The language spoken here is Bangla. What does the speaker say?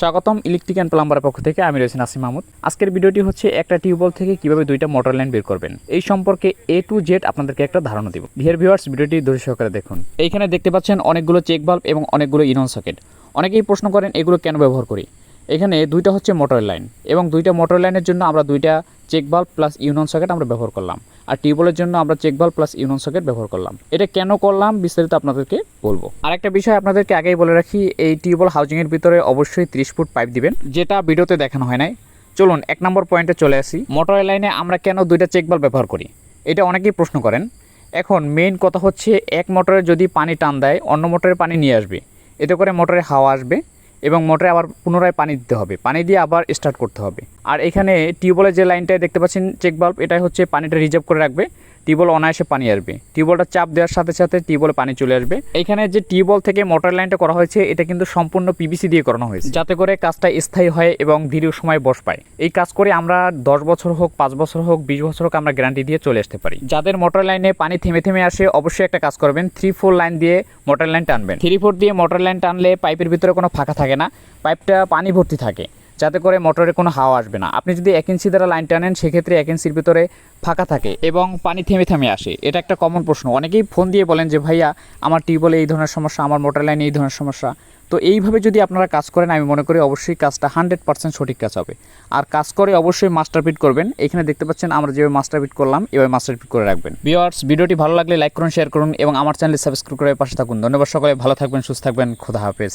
স্বাগতম ইলেকট্রিক অ্যান্ড প্লাম্বারের পক্ষ থেকে। আমি রয়েছি নাসিম মাহমুদ। আজকের ভিডিওটি হচ্ছে একটা টিউবওয়েল থেকে কীভাবে দুইটা মোটর লাইন বের করবেন। এই সম্পর্কে এ টু জেড আপনাদেরকে একটা ধারণা দিব। ডিয়ার ভিউয়ার্স ভিডিওটি ধৈর্য সহকারে দেখুন। এইখানে দেখতে পাচ্ছেন অনেকগুলো চেক বাল্ব এবং অনেকগুলো ইনন সকেট অনেকেই প্রশ্ন করেন, এগুলো কেন ব্যবহার করি? এখানে দুইটা হচ্ছে মোটর লাইন এবং দুইটা মোটর লাইনের জন্য আমরা দুইটা check bulb plus union socket আমরা ব্যবহার করলাম। আর টিউবওয়েলের জন্য আমরা check bulb plus union socket ব্যবহার করলাম। এটা কেন করলাম বিস্তারিত আপনাদেরকে বলব। আর একটা বিষয় আপনাদেরকে আগেই বলে রাখি, এই টিউবওয়েল হাউজিংয়ের ভিতরে অবশ্যই ত্রিশ ফুট পাইপ দিবেন, যেটা ভিডিওতে দেখানো হয় নাই। চলুন এক নম্বর পয়েন্টে চলে আসি। মোটর লাইনে আমরা কেন দুইটা চেক বাল্ব ব্যবহার করি? এটা অনেকেই প্রশ্ন করেন। এখন মেইন কথা হচ্ছে, এক মোটরে যদি পানি টান দেয়, অন্য মোটরে পানি নিয়ে আসবে। এতে করে মোটরে হাওয়া আসবে। এবং মোটরে আবার পুনরায় পানি দিতে হবে। পানি দিয়ে আবার স্টার্ট করতে হবে। আর এখানে টিউবওয়েলের যে লাইনটায় দেখতে পাচ্ছেন চেক বাল্ব এটাই হচ্ছে পানিটা রিজার্ভ করে রাখবে। টিউবওয়েল অনায়াসে পানি আসবে। টিউবওয়েলটা চাপ দেওয়ার সাথে সাথে টিউবওয়েলে পানি চলে আসবে। এখানে যে টিউবওয়েল থেকে মোটর লাইনটা করা হয়েছে, এটা কিন্তু সম্পূর্ণ পিভিসি দিয়ে করানো হয়েছে। যাতে করে কাজটা স্থায়ী হয় এবং দীর্ঘ সময় বস পায়। এই কাজ করে আমরা দশ বছর হোক, পাঁচ বছর হোক, বিশ বছর হোক আমরা গ্যারান্টি দিয়ে চলে আসতে পারি। যাদের মোটর লাইনে পানি থেমে থেমে আসে, অবশ্যই একটা কাজ করবেন থ্রি ফোর লাইন দিয়ে মোটর লাইন টানবেন। থ্রি ফোর দিয়ে মোটর লাইন টানলে পাইপের ভিতরে কোনো ফাঁকা থাকে না। পাইপটা পানি ভর্তি থাকে। যাতে করে মোটরে কোনো হাওয়া আসবে না। আপনি যদি এক ইঞ্চি দ্বারা লাইন টানেন, সেক্ষেত্রে এক ইঞ্চির ভিতরে ফাঁকা থাকে এবং পানি থেমে থেমে আসে। এটা একটা কমন প্রশ্ন। অনেকেই ফোন দিয়ে বলেন যে, ভাইয়া, আমার টিউবওয়েলে এই ধরনের সমস্যা, আমার মোটর লাইনে এই ধরনের সমস্যা। তো এইভাবে যদি আপনারা কাজ করেন, আমি মনে করি অবশ্যই কাজটা হান্ড্রেড পার্সেন্ট সঠিক কাজ হবে। আর কাজ করে অবশ্যই মাস্টার পিট করবেন। এখানে দেখতে পাচ্ছেন আমরা যেভাবে মাস্টার পিট করলাম, এভাবে মাস্টার পিট করে রাখবেন। ভিওয়ার্স ভিডিওটি ভালো লাগলে লাইক করুন শেয়ার করুন এবং আমার চ্যানেল সাবস্ক্রাইব করে পাশে থাকুন। ধন্যবাদ সকলে। ভালো থাকবেন, সুস্থ থাকবেন। খোদা হাফেজ।